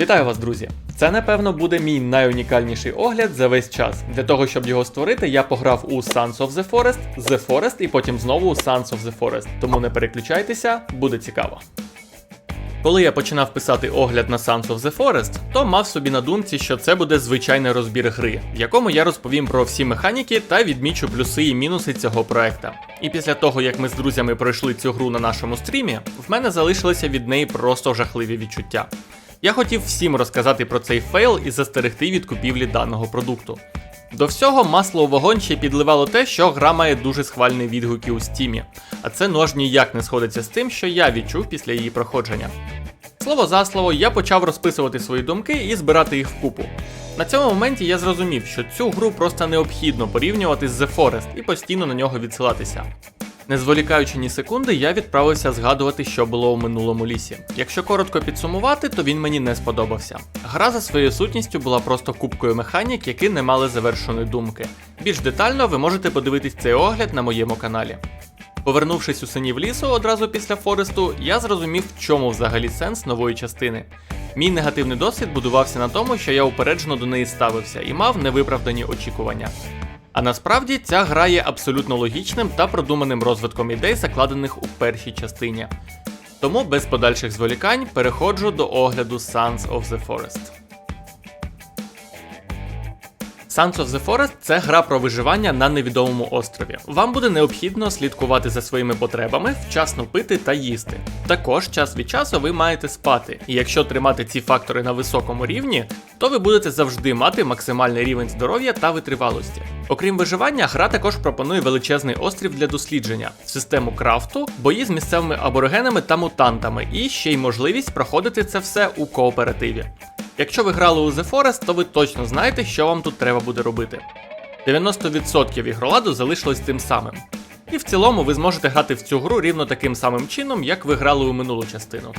Вітаю вас, друзі! Це напевно буде мій найунікальніший огляд за весь час. Для того, щоб його створити, я пограв у Sons of the Forest, The Forest і потім знову у Sons of the Forest. Тому не переключайтеся, буде цікаво. Коли я починав писати огляд на Sons of the Forest, то мав собі на думці, що це буде звичайний розбір гри, в якому я розповім про всі механіки та відмічу плюси і мінуси цього проекта. І після того, як ми з друзями пройшли цю гру на нашому стрімі, в мене залишилися від неї просто жахливі відчуття. Я хотів всім розказати про цей фейл і застерегти від купівлі даного продукту. До всього масло у вогонь ще підливало те, що гра має дуже схвальні відгуки у стімі, а це аж ніяк не сходиться з тим, що я відчув після її проходження. Слово за слово, я почав розписувати свої думки і збирати їх вкупу. На цьому моменті я зрозумів, що цю гру просто необхідно порівнювати з The Forest і постійно на нього відсилатися. Не зволікаючи ні секунди, я відправився згадувати, що було у минулому лісі. Якщо коротко підсумувати, то він мені не сподобався. Гра за своєю сутністю була просто кубкою механік, які не мали завершеної думки. Більш детально ви можете подивитись цей огляд на моєму каналі. Повернувшись у синів лісу одразу після Форесту, я зрозумів, в чому взагалі сенс нової частини. Мій негативний досвід будувався на тому, що я упереджено до неї ставився і мав невиправдані очікування. А насправді ця гра є абсолютно логічним та продуманим розвитком ідей, закладених у першій частині. Тому без подальших зволікань переходжу до огляду Sons of the Forest. Sons of the Forest це гра про виживання на невідомому острові. Вам буде необхідно слідкувати за своїми потребами, вчасно пити та їсти. Також час від часу ви маєте спати, і якщо тримати ці фактори на високому рівні, то ви будете завжди мати максимальний рівень здоров'я та витривалості. Окрім виживання, гра також пропонує величезний острів для дослідження, систему крафту, бої з місцевими аборигенами та мутантами, і ще й можливість проходити це все у кооперативі. Якщо ви грали у The Forest, то ви точно знаєте, що вам тут треба буде робити. 90% ігроладу залишилось тим самим. І в цілому ви зможете грати в цю гру рівно таким самим чином, як ви грали у минулу частину.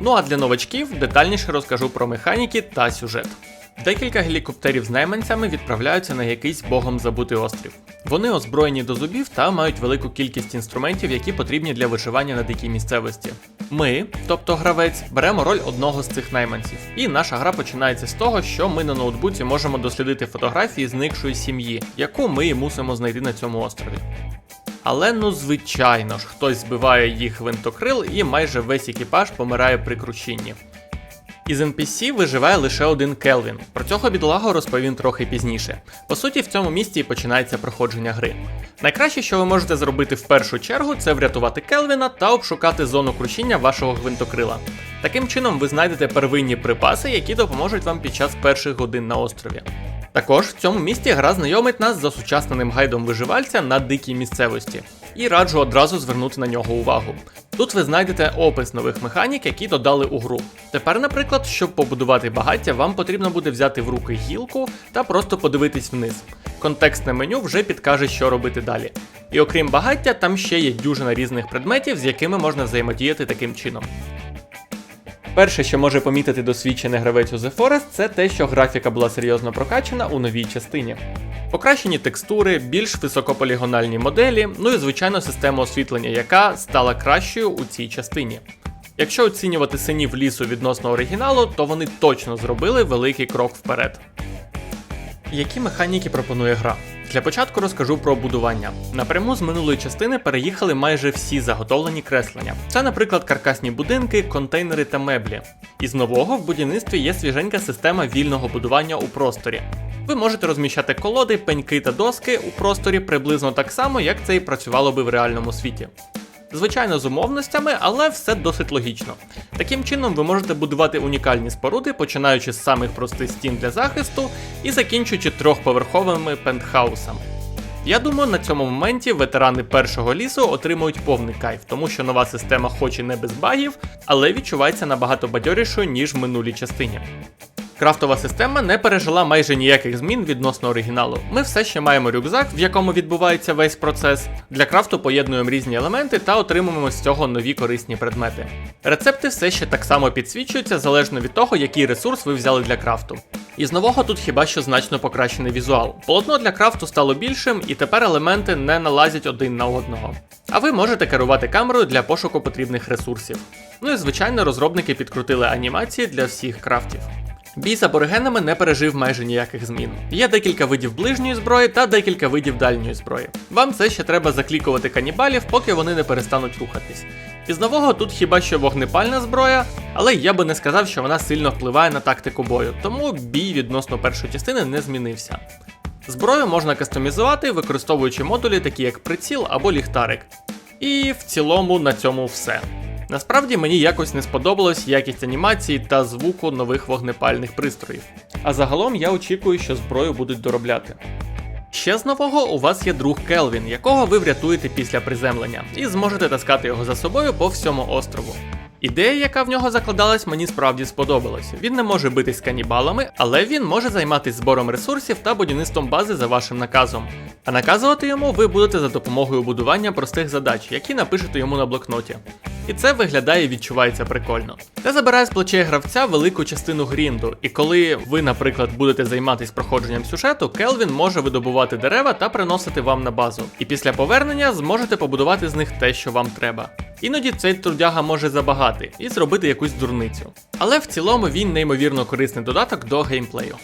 Ну а для новачків детальніше розкажу про механіки та сюжет. Декілька гелікоптерів з найманцями відправляються на якийсь богом забутий острів. Вони озброєні до зубів та мають велику кількість інструментів, які потрібні для виживання на дикій місцевості. Ми, тобто гравець, беремо роль одного з цих найманців. І наша гра починається з того, що ми на ноутбуці можемо дослідити фотографії зникшої сім'ї, яку ми і мусимо знайти на цьому острові. Але ну звичайно ж, хтось збиває їх винтокрил і майже весь екіпаж помирає при крушінні. Із NPC виживає лише один Келвін. Про цього бідолагу розповім трохи пізніше. По суті, в цьому місці і починається проходження гри. Найкраще, що ви можете зробити в першу чергу, це врятувати Келвіна та обшукати зону крушіння вашого гвинтокрила. Таким чином, ви знайдете первинні припаси, які допоможуть вам під час перших годин на острові. Також в цьому місті гра знайомить нас з осучасненим гайдом виживальця на дикій місцевості, і раджу одразу звернути на нього увагу. Тут ви знайдете опис нових механік, які додали у гру. Тепер, наприклад, щоб побудувати багаття, вам потрібно буде взяти в руки гілку та просто подивитись вниз. Контекстне меню вже підкаже, що робити далі. І окрім багаття, там ще є дюжина різних предметів, з якими можна взаємодіяти таким чином. Перше, що може помітити досвідчений гравець у The Forest, це те, що графіка була серйозно прокачана у новій частині. Покращені текстури, більш високополігональні моделі, ну і звичайно система освітлення, яка стала кращою у цій частині. Якщо оцінювати синів лісу відносно оригіналу, то вони точно зробили великий крок вперед. Які механіки пропонує гра? Для початку розкажу про будування. Напряму з минулої частини переїхали майже всі заготовлені креслення. Це, наприклад, каркасні будинки, контейнери та меблі. Із нового в будівництві є свіженька система вільного будування у просторі. Ви можете розміщати колоди, пеньки та доски у просторі приблизно так само, як це і працювало би в реальному світі. Звичайно, з умовностями, але все досить логічно. Таким чином, ви можете будувати унікальні споруди, починаючи з самих простих стін для захисту і закінчуючи трьохповерховими пентхаусами. Я думаю, на цьому моменті ветерани першого лісу отримують повний кайф, тому що нова система хоч і не без багів, але відчувається набагато бадьорішою, ніж в минулій частині. Крафтова система не пережила майже ніяких змін відносно оригіналу. Ми все ще маємо рюкзак, в якому відбувається весь процес. Для крафту поєднуємо різні елементи та отримуємо з цього нові корисні предмети. Рецепти все ще так само підсвічуються залежно від того, який ресурс ви взяли для крафту. Із нового тут хіба що значно покращений візуал. Полотно для крафту стало більшим, і тепер елементи не налазять один на одного. А ви можете керувати камерою для пошуку потрібних ресурсів. Ну і звичайно, розробники підкрутили анімації для всіх крафтів. Бій з аборигенами не пережив майже ніяких змін. Є декілька видів ближньої зброї та декілька видів дальньої зброї. Вам це ще треба заклікувати канібалів, поки вони не перестануть рухатись. Із нового тут хіба що вогнепальна зброя, але я би не сказав, що вона сильно впливає на тактику бою, тому бій відносно першої частини не змінився. Зброю можна кастомізувати, використовуючи модулі, такі як приціл або ліхтарик. І в цілому на цьому все. Насправді мені якось не сподобалась якість анімації та звуку нових вогнепальних пристроїв. А загалом я очікую, що зброю будуть доробляти. Ще з нового у вас є друг Келвін, якого ви врятуєте після приземлення, і зможете таскати його за собою по всьому острову. Ідея, яка в нього закладалась, мені справді сподобалась. Він не може битись з канібалами, але він може займатися збором ресурсів та будівництвом бази за вашим наказом. А наказувати йому ви будете за допомогою будування простих задач, які напишете йому на блокноті. І це виглядає і відчувається прикольно. Це забирає з плечей гравця велику частину грінду, і коли ви, наприклад, будете займатися проходженням сюжету, Келвін може видобувати дерева та приносити вам на базу. І після повернення зможете побудувати з них те, що вам треба. Іноді цей трудяга може забагати і зробити якусь дурницю. Але в цілому він неймовірно корисний додаток до геймплею.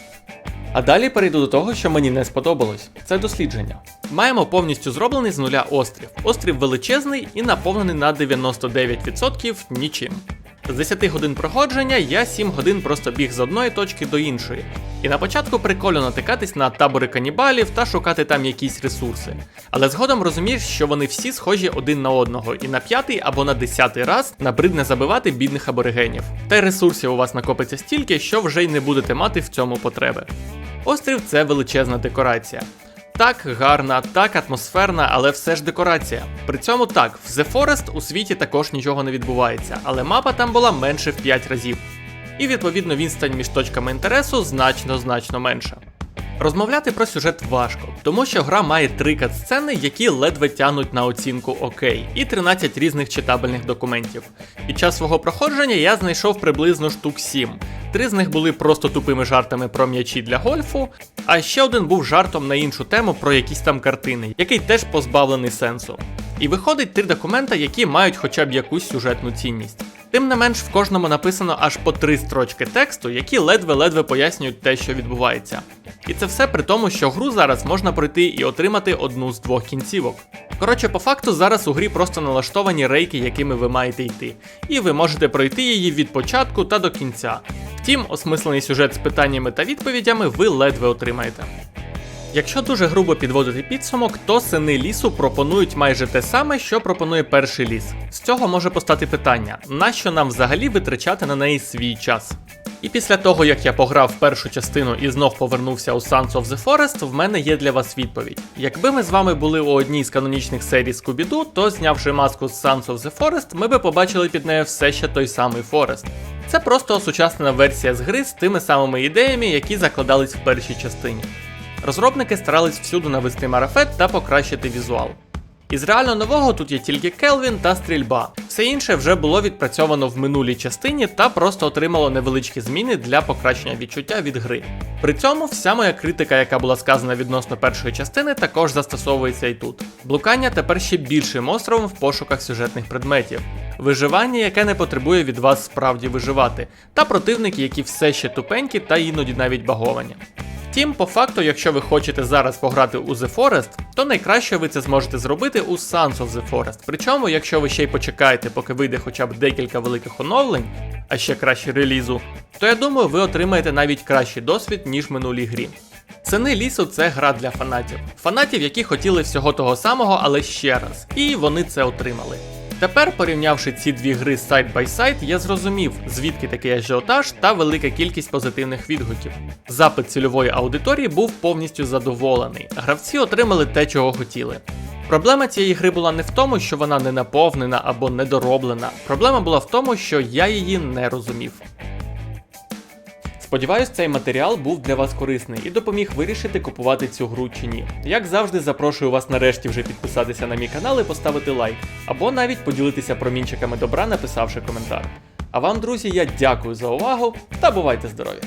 А далі перейду до того, що мені не сподобалось. Це дослідження. Маємо повністю зроблений з нуля острів. Острів величезний і наповнений на 99% нічим. З 10 годин проходження я 7 годин просто біг з одної точки до іншої. І на початку прикольно натикатись на табори канібалів та шукати там якісь ресурси. Але згодом розумієш, що вони всі схожі один на одного, і на п'ятий або на десятий раз набридне забивати бідних аборигенів. Та й ресурсів у вас накопиться стільки, що вже й не будете мати в цьому потреби. Острів це величезна декорація. Так, гарна, так атмосферна, але все ж декорація. При цьому так, в The Forest у світі також нічого не відбувається, але мапа там була менше в 5 разів. І відповідно відстань між точками інтересу значно-значно менша. Розмовляти про сюжет важко, тому що гра має три катсцени, які ледве тянуть на оцінку ОК, і 13 різних читабельних документів. Під час свого проходження я знайшов приблизно штук 7. Три з них були просто тупими жартами про м'ячі для гольфу, а ще один був жартом на іншу тему про якісь там картини, який теж позбавлений сенсу. І виходить три документа, які мають хоча б якусь сюжетну цінність. Тим не менш, в кожному написано аж по три строчки тексту, які ледве-ледве пояснюють те, що відбувається. І це все при тому, що гру зараз можна пройти і отримати одну з двох кінцівок. Коротше, по факту зараз у грі просто налаштовані рейки, якими ви маєте йти, і ви можете пройти її від початку та до кінця. Втім, осмислений сюжет з питаннями та відповідями ви ледве отримаєте. Якщо дуже грубо підводити підсумок, то сини лісу пропонують майже те саме, що пропонує перший ліс. З цього може постати питання: нащо нам взагалі витрачати на неї свій час? І після того, як я пограв першу частину і знов повернувся у Sons of the Forest, в мене є для вас відповідь. Якби ми з вами були у одній з канонічних серій Scooby-Doo, то знявши маску з Sons of the Forest, ми би побачили під нею все ще той самий Форест. Це просто осучаснена версія з гри з тими самими ідеями, які закладались в першій частині. Розробники старались всюди навести марафет та покращити візуал. Із реально нового тут є тільки Келвін та стрільба. Все інше вже було відпрацьовано в минулій частині та просто отримало невеличкі зміни для покращення відчуття від гри. При цьому вся моя критика, яка була сказана відносно першої частини, також застосовується і тут. Блукання тепер ще більшим островом в пошуках сюжетних предметів, виживання, яке не потребує від вас справді виживати, та противники, які все ще тупенькі та іноді навіть баговані. Втім, по факту, якщо ви хочете зараз пограти у The Forest, то найкраще ви це зможете зробити у Sons of the Forest. Причому, якщо ви ще й почекаєте, поки вийде хоча б декілька великих оновлень, а ще краще релізу, то я думаю, ви отримаєте навіть кращий досвід, ніж минулій грі. Сини лісу це гра для фанатів. Фанатів, які хотіли всього того самого, але ще раз. І вони це отримали. Тепер, порівнявши ці дві гри сайд бай сайт, я зрозумів, звідки такий ажіотаж та велика кількість позитивних відгуків. Запит цільової аудиторії був повністю задоволений. Гравці отримали те, чого хотіли. Проблема цієї гри була не в тому, що вона не наповнена або недороблена. Проблема була в тому, що я її не розумів. Сподіваюсь, цей матеріал був для вас корисний і допоміг вирішити купувати цю гру чи ні. Як завжди, запрошую вас нарешті вже підписатися на мій канал і поставити лайк, або навіть поділитися промінчиками добра, написавши коментар. А вам, друзі, я дякую за увагу та бувайте здорові!